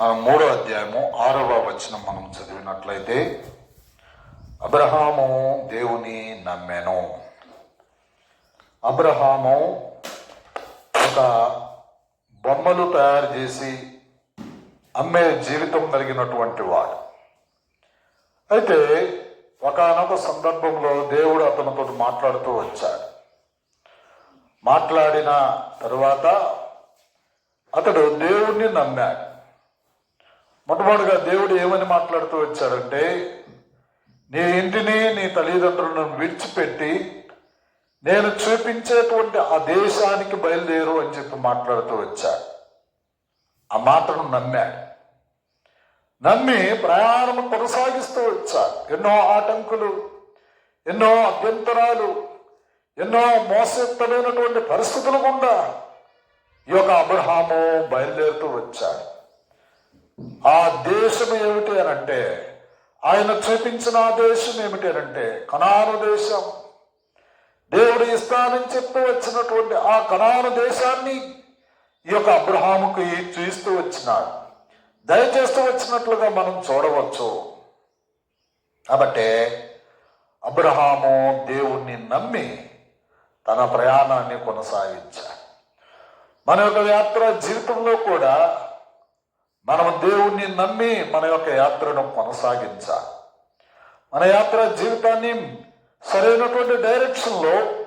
మనం మూడో అధ్యాయము ఆరవ వచనం మనం చదివినట్లయితే అబ్రహాము దేవుని నమ్మెను. అబ్రహాము ఒక బొమ్మలు తయారు చేసి అమ్మే జీవితం కలిగినటువంటి వాడు. అయితే ఒకనొక సందర్భంలో దేవుడు అతనితో మాట్లాడుతూ వచ్చాడు. మాట్లాడిన తరువాత అతడు దేవుణ్ణి నమ్మాడు. మొట్టమొదటిగా దేవుడు ఏమని మాట్లాడుతూ వచ్చాడంటే నీ ఇంటిని నీ తల్లిదండ్రులను విడిచిపెట్టి నేను చూపించేటువంటి ఆ దేశానికి బయలుదేరు అని చెప్పి మాట్లాడుతూ వచ్చాడు. ఆ మాటను నమ్మాడు. నమ్మి ప్రయాణం కొనసాగిస్తూ వచ్చాడు. ఎన్నో ఆటంకులు ఎన్నో అభ్యంతరాలు ఎన్నో మోసెత్తమైనటువంటి పరిస్థితులు గుండా ఈ యొక్క అబ్రహాము బయలుదేరుతూ వచ్చాడు. ఆ దేశం ఏమిటి అని అంటే ఆయన చూపించిన ఆ దేశం ఏమిటి అని అంటే కనాను దేశం. దేవుడు ఇస్తానని చెప్పి వచ్చినటువంటి ఆ కనాను దేశాన్ని ఈ యొక్క అబ్రహాముకి చూస్తూ వచ్చినాడు. దయచేస్తూ వచ్చినట్లుగా మనం చూడవచ్చు. కాబట్టి అబ్రహాము దేవుణ్ణి నమ్మి తన ప్రయాణాన్ని కొనసాగించాడు. మన యొక్క యాత్ర జీవితంలో కూడా మనం దేవుణ్ణి నమ్మి మన యొక్క యాత్రను కొనసాగించాలి మన యాత్ర జీవితాన్ని సరైనటువంటి డైరెక్షన్లో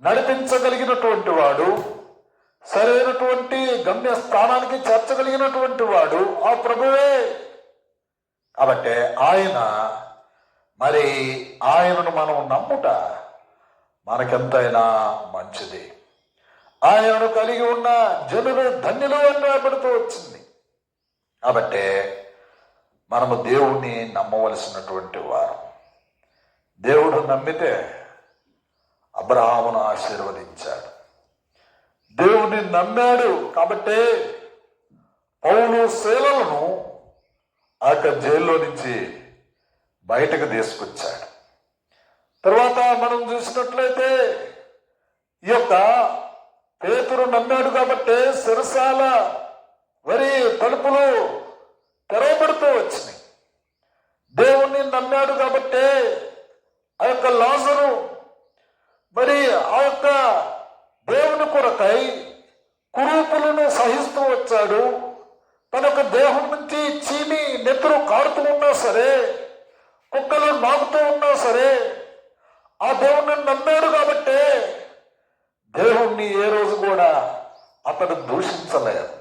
నడిపించగలిగినటువంటి వాడు సరైనటువంటి గమ్య స్థానానికి చేర్చగలిగినటువంటి వాడు ఆ ప్రభువే. కాబట్టి ఆయన మరి ఆయనను మనం నమ్ముట మనకెంతైనా మంచిది. ఆయనను కలిగి ఉన్న జనులు ధన్యులు అని రాబడుతూ వచ్చింది. కాబట్టి మనము దేవుణ్ణి నమ్మవలసినటువంటి వారు. దేవుడు నమ్మితే అబ్రహామును ఆశీర్వదించాడు. దేవుడిని నమ్మాడు కాబట్టే పౌలు శీలలను ఆ యొక్క జైల్లో నుంచి బయటకు తీసుకొచ్చాడు. తర్వాత మనం చూసినట్లయితే ఈ యొక్క పేతురు నమ్మాడు కాబట్టి సిరసాల వరి తలుపులు తెరవబడుతూ వచ్చినాయి దేవుణ్ణి నమ్మాడు కాబట్టి ఆ యొక్క లాజరు మరి ఆ యొక్క దేవుని కొరకై కురూపులను సహిస్తూ వచ్చాడు తన యొక్క దేహం నుంచి చీమి నెత్తురు కారుతూ ఉన్నా సరే కుక్కలు నాకుతూ ఉన్నా సరే ఆ దేవుణ్ణి నమ్మాడు కాబట్టే దేవుణ్ణి ఏ రోజు కూడా అతడు దూషించలేదు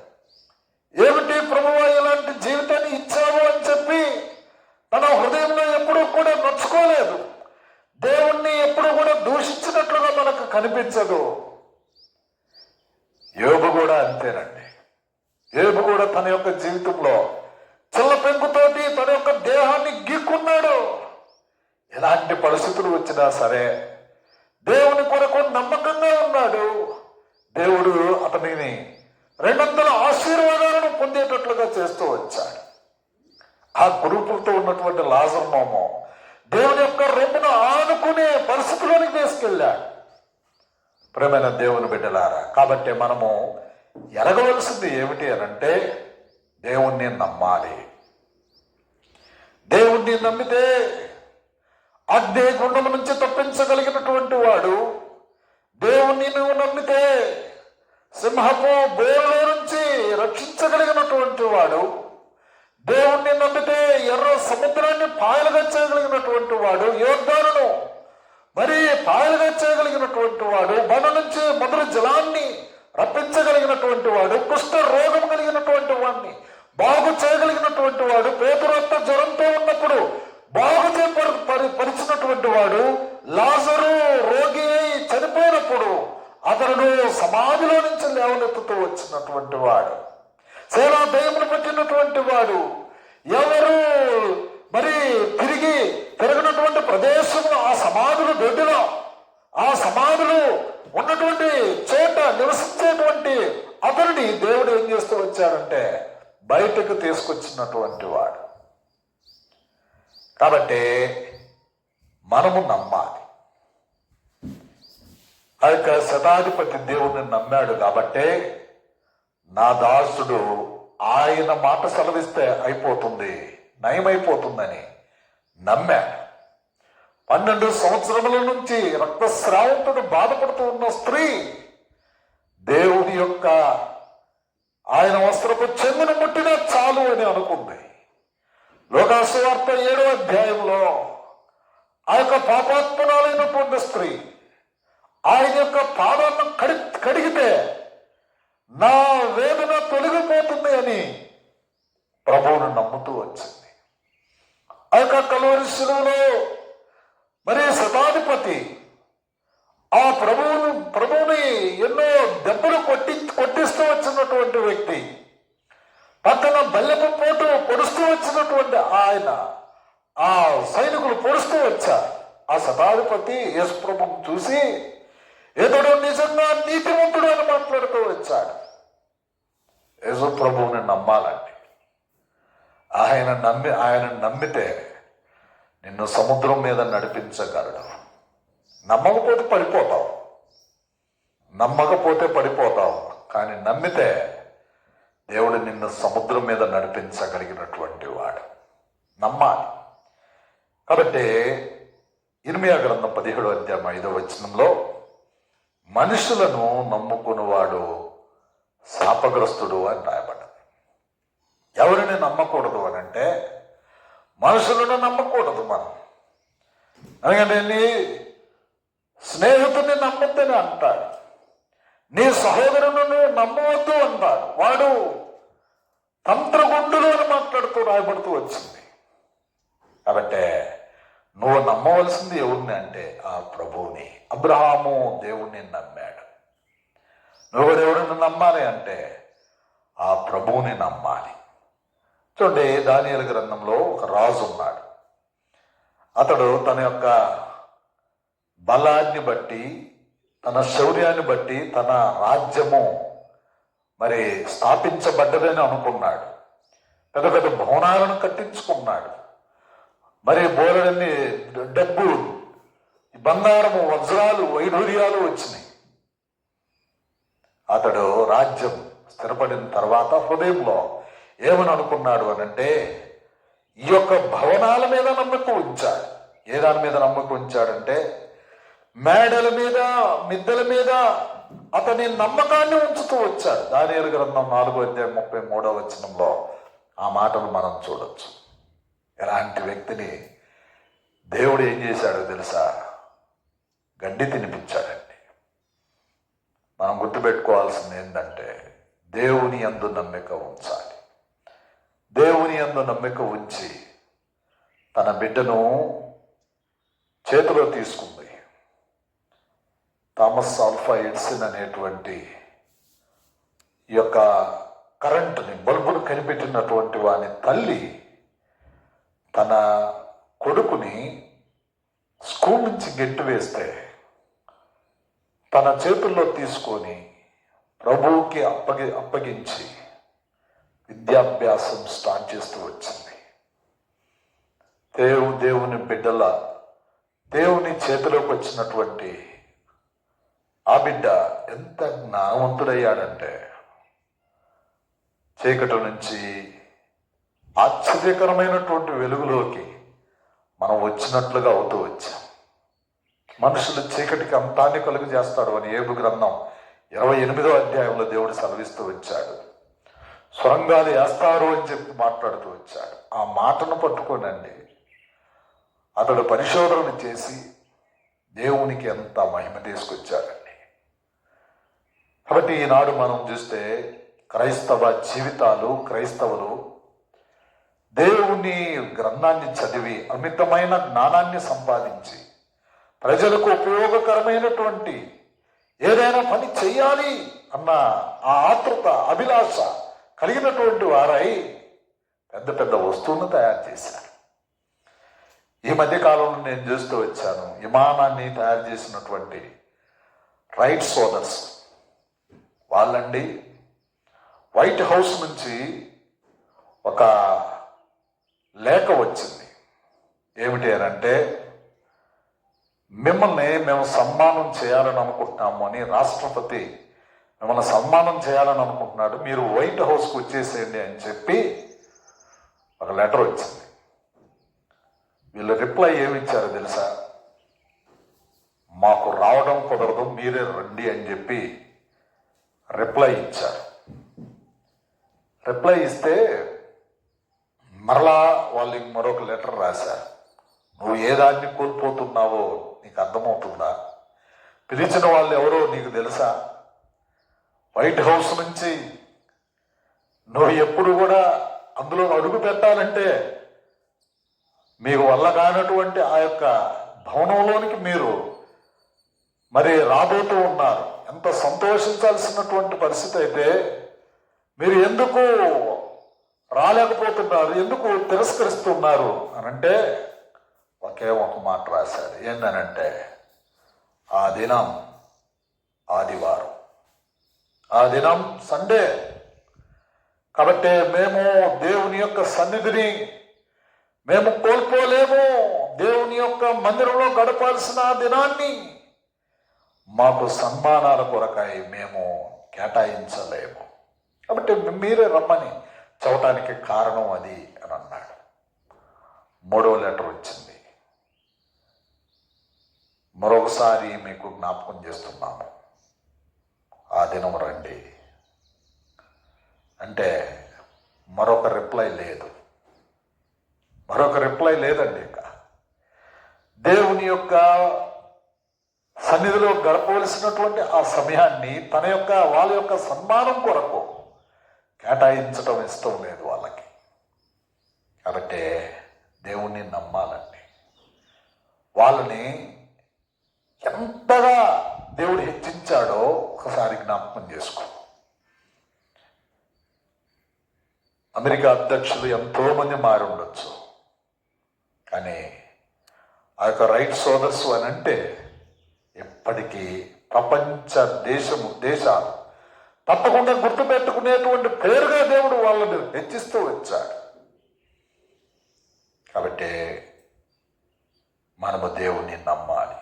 ఏమిటి ప్రభువా ఇలాంటి జీవితాన్ని ఇచ్చావు అని చెప్పి తన హృదయంలో ఎప్పుడూ కూడా నొచ్చుకోలేదు దేవుణ్ణి ఎప్పుడు కూడా దూషించినట్లుగా మనకు కనిపించదు. యోబు కూడా అంతేనండి. యోబు కూడా తన యొక్క జీవితంలో చిల్ల పెంకుతోటి తన యొక్క దేహాన్ని గీక్కున్నాడు. ఎలాంటి పరిస్థితులు వచ్చినా సరే దేవుని కొరకు నమ్మకంగా ఉన్నాడు. దేవుడు అతనిని రెండొందల ఆశీర్వాదాలను పొందేటట్లుగా చేస్తూ వచ్చాడు. ఆ గురుపులతో ఉన్నటువంటి లాజర్ మోమో దేవుని యొక్క రొమ్మును ఆనుకునే పరిస్థితిలోనికి తీసుకెళ్ళాడు. ప్రేమైన దేవుని బిడ్డలారా కాబట్టి మనము ఎరగవలసింది ఏమిటి అనంటే దేవుణ్ణి నమ్మాలి. దేవుణ్ణి నమ్మితే అగ్ని గుండం నుంచి తప్పించగలిగినటువంటి వాడు దేవుణ్ణి నువ్వు నమ్మితే సింహపు బోర్లో నుంచి రక్షించగలిగినటువంటి వాడు దేవుణ్ణి నమ్మితే ఎర్ర సముద్రాన్ని పాయలుగా చేయగలిగినటువంటి వాడు యోద్ధాలను మరి పాయలుగా చేయగలిగినటువంటి వాడు మన నుంచి మొదటి జలాన్ని రప్పించగలిగినటువంటి వాడు కుష్ఠ రోగం కలిగినటువంటి వాడిని బాగు చేయగలిగినటువంటి వాడు పేదరత్త జ్వరంతో ఉన్నప్పుడు బాగు చేపరి పరి- పరిచినటువంటి వాడు లాజరు రోగి చనిపోయినప్పుడు అతను సమాధిలో నుంచి లేవనెత్తుతూ వచ్చినటువంటి వాడు. సేనా దయ్యములు పెట్టినటువంటి వాడు ఎవరు మరి తిరిగి తిరగనటువంటి ప్రదేశంలో ఆ సమాధులు దొడ్డిలో ఆ సమాధులు ఉన్నటువంటి చోట నివసించేటువంటి అతనిని దేవుడు ఏం చేస్తూ వచ్చాడంటే బయటకు తీసుకొచ్చినటువంటి వాడు. కాబట్టి మనము నమ్మాలి. ఆ యొక్క శతాధిపతి దేవుడిని నమ్మాడు కాబట్టే నా దాసుడు ఆయన మాట సెలవిస్తే అయిపోతుంది. నయమైపోతుందని నమ్మాడు పన్నెండు సంవత్సరముల నుంచి రక్తస్రావంతో బాధపడుతూ ఉన్న స్త్రీ దేవుని యొక్క ఆయన వస్త్రపు చెందిన ముట్టినా చాలు అని అనుకుంది. లోకాసువార్త ఏడో అధ్యాయంలో ఆ యొక్క పాపాత్మనాలైనటువంటి స్త్రీ ఆయన యొక్క పాదాలను కడి కడిగితే నా వేదన తొలగిపోతుంది అని ప్రభువును నమ్ముతూ వచ్చింది. ఆ యొక్క కలువరి శిలువలో మరి శతాధిపతి ఆ ప్రభువును ప్రభువుని ఎన్నో దెబ్బలు కొట్టి కొట్టిస్తూ వచ్చినటువంటి వ్యక్తి పక్కన బల్లెపు పోటు పొడుస్తూ వచ్చినటువంటి ఆయన ఆ సైనికులు పొడుస్తూ వచ్చారు. ఆ శతాధిపతి యేసు చూసి ఇతడు నిజంగా నీతివంతుడు అని మాట్లాడుతూ వచ్చాడు. యేసు ప్రభువుని ఆయన నమ్మి ఆయన నమ్మితే నిన్ను సముద్రం మీద నడిపించగలడు. నమ్మకపోతే పడిపోతావు. నమ్మకపోతే పడిపోతావు. కానీ నమ్మితే దేవుడు నిన్ను సముద్రం మీద నడిపించగలిగినటువంటి వాడు. నమ్మాలి. కాబట్టి ఇర్మియా గ్రంథం పదిహేడు అధ్యాయం ఐదో వచనంలో మనుషులను నమ్ముకునేవాడు శాపగ్రస్తుడు అని రాయబడ్డది ఎవరిని నమ్మకూడదు అని అంటే మనుషులను నమ్మకూడదు మనం. ఎందుకంటే నీ స్నేహితుడిని నమ్మొద్దని అంటాడు. నీ సహోదరులను నమ్మవద్దు అంటాడు. వాడు తంత్రగుండులో అని మాట్లాడుతూ రాయబడుతూ వచ్చింది. కాబట్టి నువ్వు నమ్మవలసింది ఎవరిని అంటే ఆ ప్రభువుని. అబ్రహాము దేవుణ్ణి నమ్మాడు. నువ్వు ఎవరిని నమ్మాలి అంటే ఆ ప్రభువుని నమ్మాలి. చూడండి దానియల గ్రంథంలో ఒక రాజు ఉన్నాడు. అతడు తన యొక్క బలాన్ని బట్టి తన శౌర్యాన్ని బట్టి తన రాజ్యము మరి స్థాపించబడ్డదని అనుకున్నాడు. పెద్ద పెద్ద భవనాలను కట్టించుకున్నాడు. మరి బోలెడన్ని డబ్బు బంగారము వజ్రాలు వైఢూర్యాలు వచ్చినాయి. అతడు రాజ్యం స్థిరపడిన తర్వాత హృదయంలో ఏమని అనుకున్నాడు అంటే ఈ యొక్క భవనాల మీద నమ్మకం ఉంచాడు ఏ దాని మీద నమ్మకం ఉంచాడంటే మేడల మీద మిద్దెల మీద అతని నమ్మకాన్ని ఉంచుతూ వచ్చాడు. దానియలు గ్రంథం నాలుగో అధ్యాయం ముప్పై మూడో వచనంలో ఆ మాటలు మనం చూడొచ్చు. ఎలాంటి వ్యక్తిని దేవుడు ఏం చేశాడో తెలుసా? గడ్డి తినిపించాడండి. మనం గుర్తుపెట్టుకోవాల్సింది ఏంటంటే దేవుని అందు నమ్మిక ఉంచాలి. దేవుని అందు నమ్మిక ఉంచి తన బిడ్డను చేతిలో తీసుకుంది. థామస్ ఆల్ఫా ఎడిసన్ అనేటువంటి ఈ యొక్క కరెంటుని బల్బును కనిపెట్టినటువంటి వాని తల్లి తన కొడుకుని స్కూల్ నుంచి గెట్టు వేస్తే తన చేతుల్లో తీసుకొని ప్రభువుకి అప్పగి అప్పగించి విద్యాభ్యాసం స్టార్ట్ చేస్తూ వచ్చింది. దేవు దేవుని బిడ్డల దేవుని చేతిలోకి వచ్చినటువంటి ఆ బిడ్డ ఎంత జ్ఞానవంతుడయ్యాడంటే చీకటి నుంచి ఆశ్చర్యకరమైనటువంటి వెలుగులోకి మనం వచ్చినట్లుగా అవుతూ వచ్చాం. మనుషులు చీకటికి అంతాన్ని కలుగు చేస్తాడు అని ఏబు గ్రంథం ఇరవై ఎనిమిదో అధ్యాయంలో దేవుడు సెలవిస్తూ వచ్చాడు. సొరంగాలు వేస్తారు అని చెప్పి మాట్లాడుతూ వచ్చాడు. ఆ మాటను పట్టుకోనండి. అతడు పరిశోధన చేసి దేవునికి ఎంత మహిమ తీసుకొచ్చాడండి కాబట్టి ఈనాడు మనం చూస్తే క్రైస్తవ జీవితాలు క్రైస్తవులు దేవుని గ్రంథాన్ని చదివి అమితమైన జ్ఞానాన్ని సంపాదించి ప్రజలకు ఉపయోగకరమైనటువంటి ఏదైనా పని చేయాలి అన్న ఆ ఆతృత అభిలాష కలిగినటువంటి వారై పెద్ద పెద్ద వస్తువులను తయారు చేశారు. ఈ మధ్యకాలంలో నేను చూస్తూ వచ్చాను విమానాన్ని తయారు చేసినటువంటి రైట్ సోదర్స్. వాళ్ళండి వైట్ హౌస్ నుంచి ఒక లేఖ వచ్చింది. ఏమిటి అని అంటే మిమ్మల్ని మేము సన్మానం చేయాలని అనుకుంటున్నాము అని రాష్ట్రపతి మిమ్మల్ని సన్మానం చేయాలని అనుకుంటున్నాడు. మీరు వైట్ హౌస్కి వచ్చేసేయండి అని చెప్పి ఒక లెటర్ వచ్చింది. వీళ్ళు రిప్లై ఏమి ఇచ్చారో తెలుసా? మాకు రావడం కుదరదు మీరే రండి అని చెప్పి రిప్లై ఇచ్చారు. రిప్లై ఇస్తే మరలా వాళ్ళు మరొక లెటర్ రాశారు. నువ్వు ఏ దాన్ని కోల్పోతున్నావో నీకు అర్థమవుతుందా? పిలిచిన వాళ్ళు ఎవరో నీకు తెలుసా? వైట్ హౌస్ నుంచి నువ్వు ఎప్పుడు కూడా అందులో అడుగు పెట్టాలంటే మీకు వల్ల కానటువంటి ఆ యొక్క భవనంలోనికి మీరు మరి రాబోతూ ఉన్నారు. ఎంత సంతోషించాల్సినటువంటి పరిస్థితి అయితే మీరు ఎందుకు రాలేకపోతున్నారు? ఎందుకు తిరస్కరిస్తున్నారు? అని అంటే ఒకే ఒక మాట రాశారు. ఏంటనంటే ఆ దినం ఆదివారం. ఆ దినం సండే. కాబట్టి మేము దేవుని యొక్క సన్నిధిని మేము కోల్పోలేము. దేవుని యొక్క మందిరంలో గడపాల్సిన దినాన్ని మాకు సన్మానాల కొరకై మేము కేటాయించలేము. కాబట్టి మీరే రమ్మని చదవటానికి కారణం అది అని అన్నాడు. మూడవ లెటర్ వచ్చింది. మరొకసారి మీకు జ్ఞాపకం చేస్తున్నాము. ఆ దినం రండి. అంటే మరొక రిప్లై లేదు. మరొక రిప్లై లేదండి ఇక. దేవుని యొక్క సన్నిధిలో గడపవలసినటువంటి ఆ సమయాన్ని తన యొక్క వాళ్ళ యొక్క సన్మానం కొరకు కేటాయించడం ఇష్టం లేదు వాళ్ళకి. కాబట్టి దేవుణ్ణి నమ్మాలండి. వాళ్ళని ఎంతగా దేవుడు హెచ్చించాడో ఒక్కసారి జ్ఞాపకం చేసుకో. అమెరికా అధ్యక్షులు ఎంతోమంది మారి ఉండొచ్చు. కానీ ఆ యొక్క రైట్ సోదర్స్ అని అంటే ఎప్పటికీ ప్రపంచ దేశము దేశాలు తప్పకుండా గుర్తుపెట్టుకునేటువంటి పేరుగా దేవుడు వాళ్ళని హెచ్చిస్తూ వచ్చాడు. కాబట్టి మనము దేవుణ్ణి నమ్మాలి.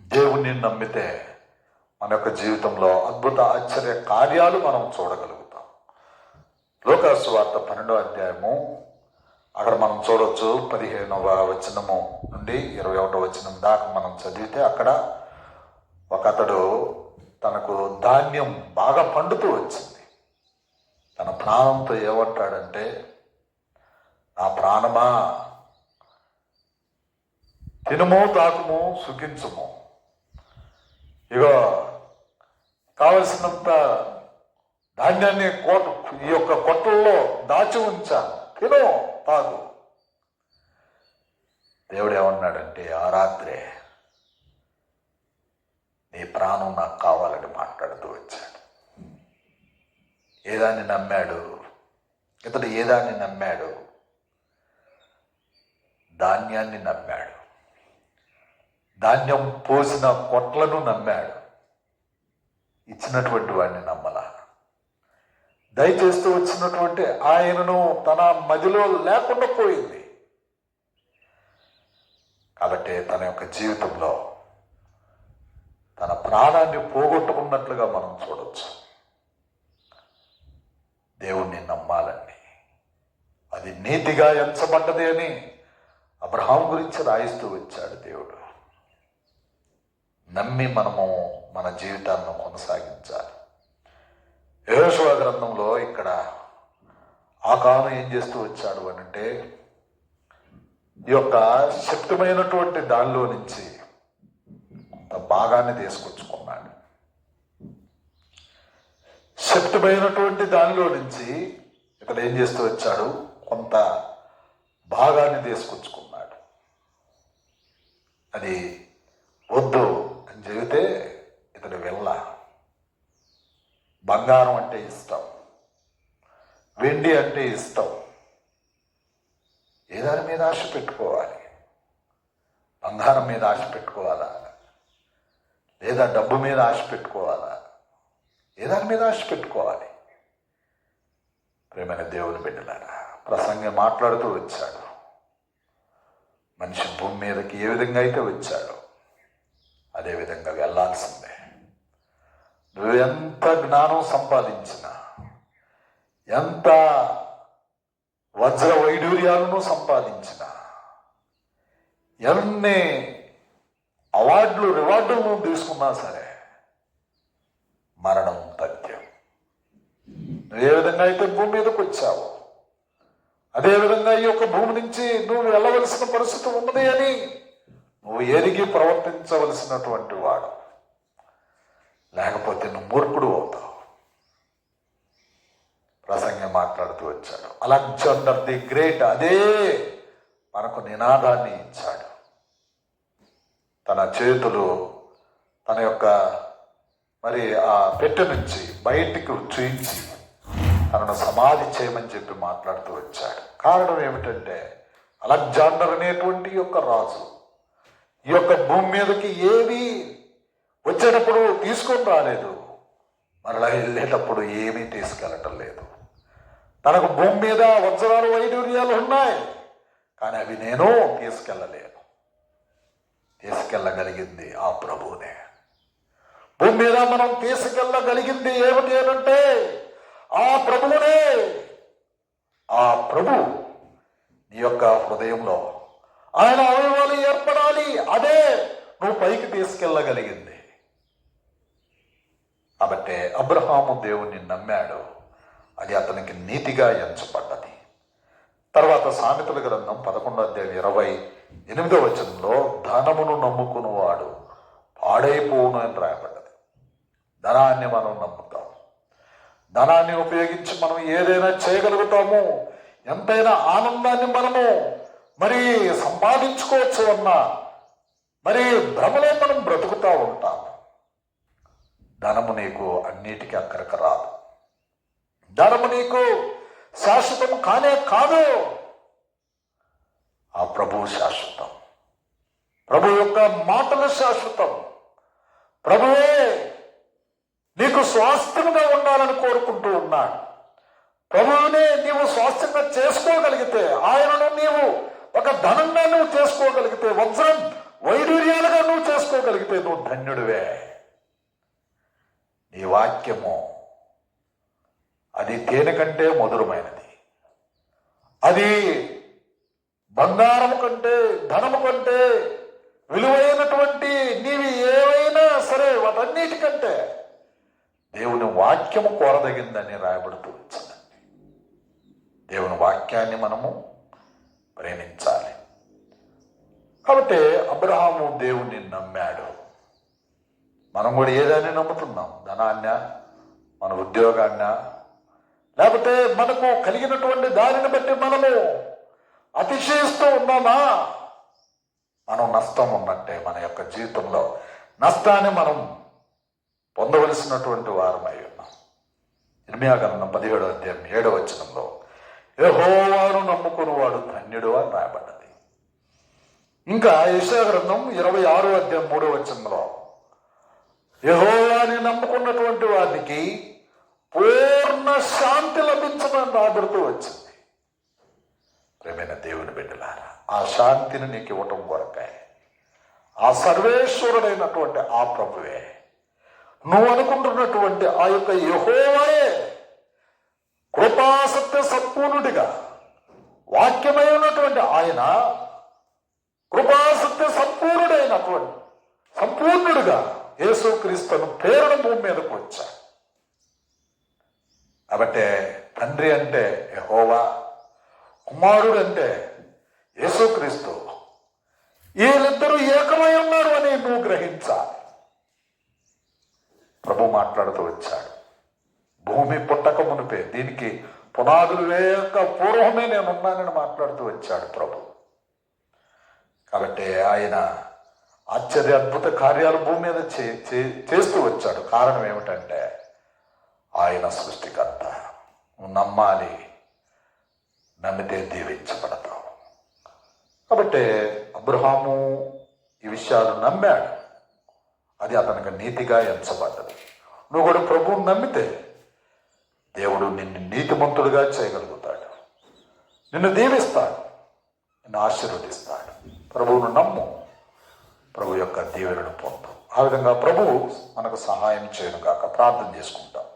దేవుణ్ణి నమ్మితే మన యొక్క జీవితంలో అద్భుత ఆశ్చర్య కార్యాలు మనం చూడగలుగుతాం. లోకాసు వార్త పన్నెండో అధ్యాయము అక్కడ మనం చూడవచ్చు పదిహేనవ వచనము నుండి ఇరవై ఒకటో వచనం దాకా మనం చదివితే అక్కడ ఒక అతడు తనకు ధాన్యం బాగా పండుతూ వచ్చింది. తన ప్రాణంతో ఏమంటాడంటే నా ప్రాణమా తినుము తాకుము సుఖించుము. ఇగో కావలసినంత ధాన్యాన్ని కోట ఈ యొక్క కొట్టల్లో దాచి ఉంచాను. తిను తాగు. దేవుడు ఏమన్నాడంటే ఆ రాత్రే నీ ప్రాణం నాకు కావాలని మాట్లాడుతూ వచ్చాడు. ఏదాన్ని నమ్మాడు? ఇతడు ఏదాన్ని నమ్మాడు? ధాన్యాన్ని నమ్మాడు. ధాన్యం పోసిన కొట్లను నమ్మాడు. ఇచ్చినటువంటి వాడిని నమ్మలా. దయచేస్తూ వచ్చినటువంటి ఆయనను తన మదిలో లేకుండా పోయింది. కాబట్టి తన యొక్క జీవితంలో తన ప్రాణాన్ని పోగొట్టుకున్నట్లుగా మనం చూడవచ్చు దేవుణ్ణి నమ్మాలండి. అది నీతిగా ఎంచబడ్డది అని అబ్రహాం గురించి రాయిస్తూ వచ్చాడు దేవుడు. నమ్మి మనము మన జీవితాలను కొనసాగించాలి. యోశువ గ్రంథంలో ఇక్కడ ఆకాను ఏం చేస్తూ వచ్చాడు అని అంటే ఈ యొక్క శక్తిమైనటువంటి దానిలో నుంచి భాగాన్ని తీసుకొచ్చుకున్నాడు. శక్తిమైనటువంటి దానిలో నుంచి ఇక్కడ ఏం చేస్తూ వచ్చాడు? కొంత భాగాన్ని తీసుకొచ్చుకున్నాడు. అది వద్దు అని చెబితే ఇతడు వెళ్ళ బంగారం అంటే ఇష్టం. వెండి అంటే ఇష్టం. ఏ దాని మీద ఆశ పెట్టుకోవాలి? బంగారం మీద ఆశ పెట్టుకోవాలా? లేదా డబ్బు మీద ఆశ పెట్టుకోవాలా? ఏ దాని మీద ఆశ పెట్టుకోవాలి? ప్రేమైన దేవుని బిడ్డలారా ప్రసంగం మాట్లాడుతూ వచ్చాడు. మనిషి భూమి మీదకి ఏ విధంగా అయితే వచ్చాడో అదే విధంగా వెళ్ళాల్సిందే నువ్వు ఎంత జ్ఞానం సంపాదించినా ఎంత వజ్ర వైడూర్యాలను సంపాదించిన ఎన్ని అవార్డులు రివార్డులు నువ్వు తీసుకున్నా సరే మరణం తథ్యం నువ్వు ఏ విధంగా అయితే భూమి మీదకి వచ్చావు అదేవిధంగా ఈ యొక్క భూమి నుంచి నువ్వు వెళ్ళవలసిన పరిస్థితి ఉన్నది అని నువ్వు ఎరిగి ప్రవర్తించవలసినటువంటి వాడు. లేకపోతే నువ్వు మూర్ఖుడు అవుతావు. ప్రసంగం మాట్లాడుతూ వచ్చాడు. అలెగ్జాండర్ ది గ్రేట్ అదే మనకు నినాదాన్ని ఇచ్చాడు. తన చేతులు తన యొక్క మరి ఆ పెట్టె నుంచి బయటికి చూయించి తనను సమాధి చేయమని చెప్పి మాట్లాడుతూ వచ్చాడు. కారణం ఏమిటంటే అలెగ్జాండర్ అనేటువంటి యొక్క రాజు ఈ యొక్క భూమి మీదకి ఏది వచ్చేటప్పుడు తీసుకొని రాలేదు. మరలా వెళ్ళేటప్పుడు ఏమీ తీసుకెళ్ళటం లేదు. తనకు భూమి మీద వజ్రాలు వైడూర్యాలు ఉన్నాయి. కానీ అవి నేను తీసుకెళ్ళలేను. తీసుకెళ్ళగలిగింది ఆ ప్రభువునే. భూమి మీద మనం తీసుకెళ్ళగలిగింది ఏమిటి అనంటే ఆ ప్రభువునే. ఆ ప్రభు నీ యొక్క హృదయంలో ఆయన అవయవాలు ఏర్పడాలి. అదే నువ్వు పైకి తీసుకెళ్ళగలిగింది. కాబట్టి అబ్రహాము దేవుణ్ణి నమ్మాడు. అది అతనికి నీతిగా ఎంచబడ్డది. తర్వాత సామెతల గ్రంథం పదకొండో అధ్యాయం ఇరవై ఎనిమిదో వచనంలో ధనమును నమ్ముకునేవాడు పాడైపోవును అని రాయబడ్డది. ధనాన్ని మనం నమ్ముతాం ధనాన్ని ఉపయోగించి మనం ఏదైనా చేయగలుగుతాము. ఎంతైనా ఆనందాన్ని మనము మరి సంపాదించుకోవచ్చు అన్న మరి భ్రమలో మనం ధనము నీకు అన్నిటికీ అక్కడికి రాదు. ధనము నీకు శాశ్వతం కానే కాదు. ఆ ప్రభువు శాశ్వతం. ప్రభు యొక్క మాటలు శాశ్వతం. ప్రభువే నీకు స్వాస్థ్యంగా ఉండాలని కోరుకుంటూ ఉన్నాడు. ప్రభువునే నీవు స్వాస్థ్యంగా చేసుకోగలిగితే ఆయనను నీవు ఒక ధనంగా నువ్వు చేసుకోగలిగితే వజ్రం వైడూర్యాలుగా నువ్వు చేసుకోగలిగితే నువ్వు ధన్యుడివే. నీ వాక్యము అది తేనె కంటే మధురమైనది. అది బంగారము కంటే ధనము కంటే విలువైనటువంటి నీవి ఏవైనా సరే వాటన్నిటికంటే దేవుని వాక్యము కోరదగిందని రాయబడుతూ వచ్చిందండి దేవుని వాక్యాన్ని మనము ప్రేమించాలి. కాబట్టి అబ్రహాము దేవుణ్ణి నమ్మాడు. మనం కూడా ఏదైనా నమ్ముతున్నాం. ధనాన్న మన ఉద్యోగాన్న లేకపోతే మనకు కలిగినటువంటి దానిని బట్టి మనము అతిశయిస్తూ ఉన్నామా? మనం నష్టం ఉన్నట్టే మన యొక్క జీవితంలో. నష్టాన్ని మనం పొందవలసినటువంటి వారమై ఉన్నాం. ఇర్మియా పదిహేడో అధ్యాయం ఏడవ వచనంలో యెహోవాను నమ్ముకుని వాడు ధన్యుడు అని రాయబడ్డది. ఇంకా యశాగ్రంథం ఇరవై ఆరో అధ్యాయం మూడో వచనంలో యహోవాని నమ్ముకున్నటువంటి వారికి పూర్ణ శాంతి లభించమని రాబడుతూ వచ్చింది. ప్రేమైన దేవుని బిడ్డలారా ఆ శాంతిని నీకు ఇవ్వటం కొరకాయ ఆ సర్వేశ్వరుడైనటువంటి ఆ ప్రభువే నువ్వు అనుకుంటున్నటువంటి ఆ యొక్క యహోవాయే కృపాసత్య సంపూర్ణుడిగా వాక్యమై ఉన్నటువంటి ఆయన కృపాసత్య సంపూర్ణుడైనటువంటి సంపూర్ణుడిగా యేసుక్రీస్తును పేరున భూమి మీదకు వచ్చాడు కాబట్టి తండ్రి అంటే యహోవా కుమారుడు అంటే యేసుక్రీస్తు. వీళ్ళిద్దరూ ఏకమై ఉన్నారు అని నువ్వు గ్రహించాలి. ప్రభు మాట్లాడుతూ వచ్చాడు. భూమి పుట్టక మునిపే దీనికి పునాదులు వేయక పూర్వమే నేను ఉన్నానని మాట్లాడుతూ వచ్చాడు ప్రభు. కాబట్టి ఆయన ఆశ్చర్య అద్భుత కార్యాలు భూమి మీద చే- చే- చేస్తూ వచ్చాడు. కారణం ఏమిటంటే ఆయన సృష్టికర్త. నువ్వు నమ్మాలి. నమ్మితే దీవించబడతావు. కాబట్టి అబ్రహాము ఈ విషయాలు నమ్మాడు. అది అతనికి నీతిగా ఎంచబడ్డది. నువ్వు కూడా ప్రభువుని నమ్మితే దేవుడు నిన్ను నీతిమంతుడుగా చేయగలుగుతాడు. నిన్ను దీవిస్తాడు. నిన్ను ఆశీర్వదిస్తాడు. ప్రభువును నమ్ము. ప్రభు యొక్క దీవెనను పొందు. ఆ విధంగా ప్రభువు మనకు సహాయం చేయను కాక ప్రార్థన చేసుకుంటాం.